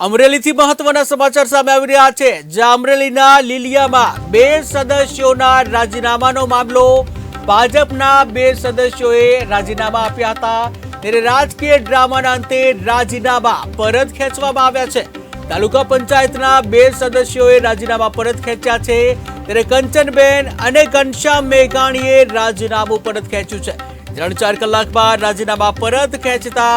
અમરેલીથી મહત્વના સમાચાર સામે આવી રહ્યા છે, જ્યાં અમરેલીના લીલિયામાં બે સદસ્યોના રાજીનામાનો મામલો ભાજપના બે સદસ્યોએ રાજીનામા આપ્યા હતા. ત્યારે રાજકીય ડ્રામાના અંતે રાજીનામા પરત ખેંચવામાં આવ્યા છે. તાલુકા પંચાયતના બે સદસ્યોએ રાજીનામા પરત ખેંચ્યા છે. ત્યારે કંચનબેન અને ઘનશ્યામ મેઘાણીએ રાજીનામું પરત ખેંચ્યું છે. ત્રણ ચાર કલાક બાદ રાજીનામા પરત ખેંચતા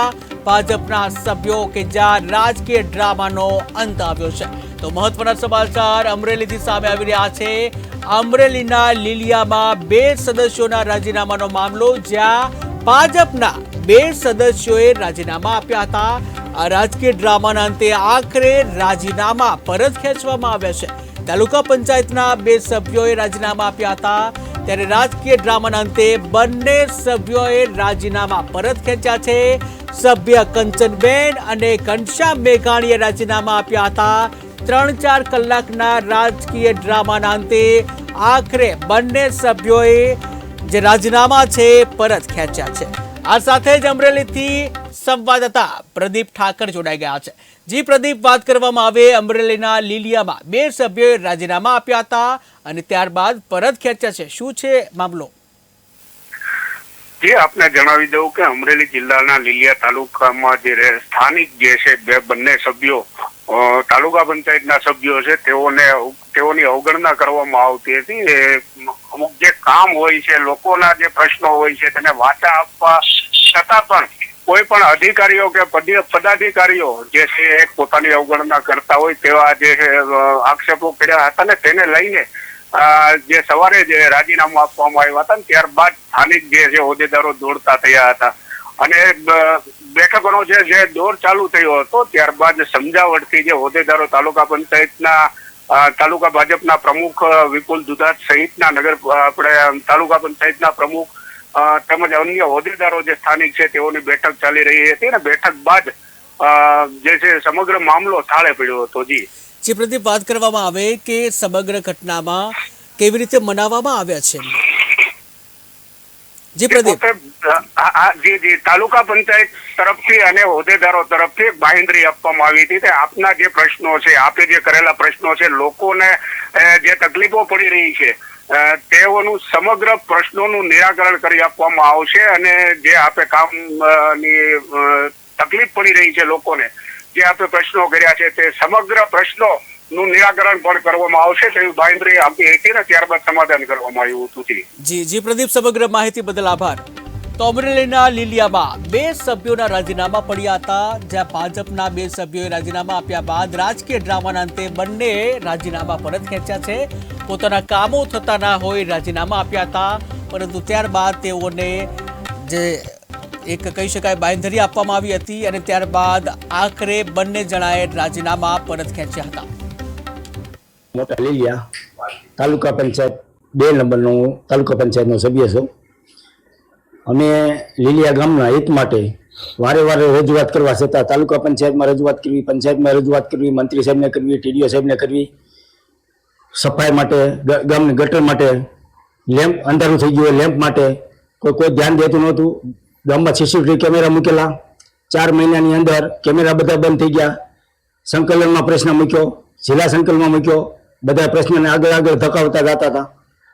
ભાજપના સભ્યો કે જ્યાં રાજકીય ડ્રામાનો અંત આવ્યો છે. તો મહત્વના સમાચાર અમરેલીથી સામે આવી રહ્યા છે. અમરેલીના લીલિયામાં બે સદસ્યોના રાજીનામાનો મામલો, જ્યાં ભાજપના બે સદસ્યોએ રાજીનામા આપ્યા હતા. આ રાજકીય ડ્રામાના અંતે આખરે રાજીનામા પરત ખેંચવામાં આવ્યા છે. તાલુકા પંચાયતના બે સભ્યોએ રાજીનામા આપ્યા હતા. ત્યારે રાજકીય ડ્રામાના અંતે બંને સભ્યોએ રાજીનામા પરત ખેંચ્યા છે. સભ્ય કંચનબેન અને ઘનશ્યામ મેઘાણીએ રાજીનામા આપ્યા હતા. ત્રણ ચાર કલાકના રાજકીય ડ્રામાના અંતે આખરે બંને સભ્યોએ જે રાજીનામા છે, પરત ખેંચ્યા છે. આ સાથે જ અમરેલીથી સંવાદદાતા પ્રદીપ ઠાકર જોડાઈ ગયા છે. જી પ્રદીપ, વાત કરવામાં આવે, અમરેલીના લીલિયામાં બે સભ્યોએ રાજીનામા આપ્યા હતા અને ત્યારબાદ પરત ખેંચ્યા છે. શું છે મામલો? જે આપને જણાવી દઉં કે અમરેલી જિલ્લાના લીલિયા તાલુકામાં જે સ્થાનિક જે છે બે બંને સભ્યો તાલુકા પંચાયતના સભ્યો છે, તેઓને તેઓની અવગણના કરવામાં આવતી હતી. અમુક જે કામ હોય છે, લોકોના જે પ્રશ્નો હોય છે, તેને વાચા આપવા છતાં પણ કોઈ પણ અધિકારીઓ કે પદી- પદાધિકારીઓ જે છે પોતાની અવગણના કરતા હોય તેવા જે આક્ષેપો કર્યા હતા ને તેને લઈને જે સવારે જે રાજીનામું આપવામાં આવ્યા હતા ત્યારબાદ સ્થાનિક જે છે હોદ્દેદારો દોડતા થયા હતા. અને બેઠકોનો જે જે દોર ચાલુ થયો હતો, ત્યારબાદ સમજાવટથી જે હોદ્દેદારો તાલુકા પંચાયતના તાલુકા ભાજપના પ્રમુખ વિપુલ દુધાત સહિતના નગર આપણે તાલુકા પંચાયતના પ્રમુખ તેમજ અન્ય હોદ્દેદારો જે સ્થાનિક છે તેઓની બેઠક ચાલી રહી હતી. અને બેઠક બાદ જે છે સમગ્ર મામલો થાળે પડ્યો હતો જી. જે પ્રદીપ વાત કરવામાં આવે કે સમગ્ર ઘટનામાં કેવી રીતે મનાવવામાં આવ્યા છે? જી પ્રદીપ. જે જે તાલુકા પંચાયત તરફથી અને હોદ્દેદારો તરફથી એક આપવામાં આવી હતી. આપના જે પ્રશ્નો છે, આપે જે કરેલા પ્રશ્નો છે, લોકોને જે તકલીફો પડી રહી છે તેઓનું સમગ્ર પ્રશ્નોનું નિરાકરણ કરી આપવામાં આવશે અને જે આપે કામની તકલીફ પડી રહી છે લોકોને જે આપણે પ્રશ્નો કર્યા છે તે સમગ્ર પ્રશ્નો નું નિરાકરણ પણ કરવામાં આવશે તેવી બાંહેધરી આપી હતી ને ત્યારબાદ સમાધાન કરવામાં આવ્યું હતું જી જી, પ્રદીપ, સમગ્ર માહિતી બદલ આભાર. તો અમરેલીના લીલિયામાં બે સભ્યોના રાજીનામા પડ્યા હતા, જ્યાં ભાજપના બે સભ્યોએ રાજીનામા આપ્યા બાદ રાજકીય ડ્રામાના અંતે બંને રાજીનામા પરત ખેંચ્યા છે. પોતાના કામો થતા ના હોય રાજીનામા આપ્યા હતા, પરંતુ ત્યારબાદ તેઓને જે એક કહી શકાય બાંધરી આપવામાં આવી હતી અને ત્યારબાદ આખરે બંને જણાએ રાજીનામા પરત ખેંચ્યા હતા. મોટા લીલિયા, તાલુકા પંચાયત, બે નંબરનો તાલુકા પંચાયતનો સભ્ય છું. અમે લીલિયા ગામના હિત માટે વારે વારે રજૂઆત કરવા છતાં તાલુકા પંચાયતમાં રજૂઆત કરવી, પંચાયતમાં રજૂઆત કરવી, મંત્રી સાહેબને કરવી, ટીડીઓ સાહેબને કરવી, સફાઈ માટે ગામની ગટર માટે, લેમ્પ અંધારું થઈ ગયું લેમ્પ માટે કોઈ કોઈ ધ્યાન દેતું નહોતું. ગામમાં સીસીટીવી કેમેરા મૂકેલા, ચાર મહિનાની અંદર કેમેરા બધા બંધ થઈ ગયા. સંકલનમાં પ્રશ્ન મૂક્યો, જિલ્લા સંકલનમાં મૂક્યો. બધા પ્રશ્નને આગળ આગળ ધકાવતા જતા હતા.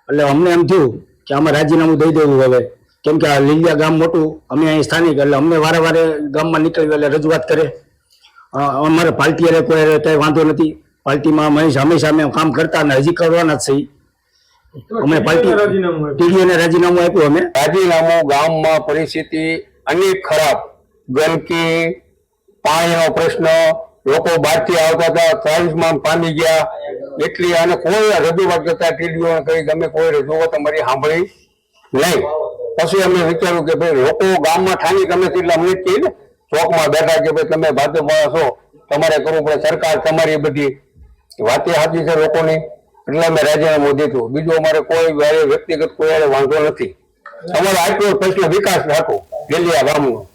એટલે અમને એમ થયું કે આમાં રાજીનામું દઈ દેવું હવે. કેમ કે આ લીલિયા ગામ મોટું, અમે અહીં સ્થાનિક, એટલે અમને વારે ગામમાં નીકળી એટલે રજૂઆત કરે. અમારે પાર્ટી અરે કોઈ કંઈ વાંધો નથી. પાર્ટીમાં મહેશ હંમેશા અમે કામ કરતા અને હજી કરવાના જ છીએ. અમે પાર્ટી ટીડીઓને રાજીનામું આપ્યું. અમે. રાજીનામું ગામમાં પરિસ્થિતિ અનેક ખરાબ. ગંદકી પાણીનો પ્રશ્ન લોકો બહારથી આવતા હતા ટ્રાફિકમાં પામી ગયા. એટલી અને કોઈ રજૂઆત કરતા ટીડીઓ કરી ગમે કોઈ રજૂઆત અમારી સાંભળી નહીં. પછી અમે વિચાર્યું કે ભાઈ લોકો ગામમાં ઠાની ગમે તેટલા અમને કહી ને ચોકમાં બેઠા કે ભાઈ તમે ભાજપમાં છો તમારે કરવું પડે. સરકાર તમારી બધી. વાતે સાચી છે લોકોની. એટલે અમે રાજીનામું દીધું. બીજું અમારે કોઈ વ્યક્તિગત કોઈ વાંધો નથી. અમારો આટલો પ્રશ્ન વિકાસ રાખો. ગેલિયા ગામનો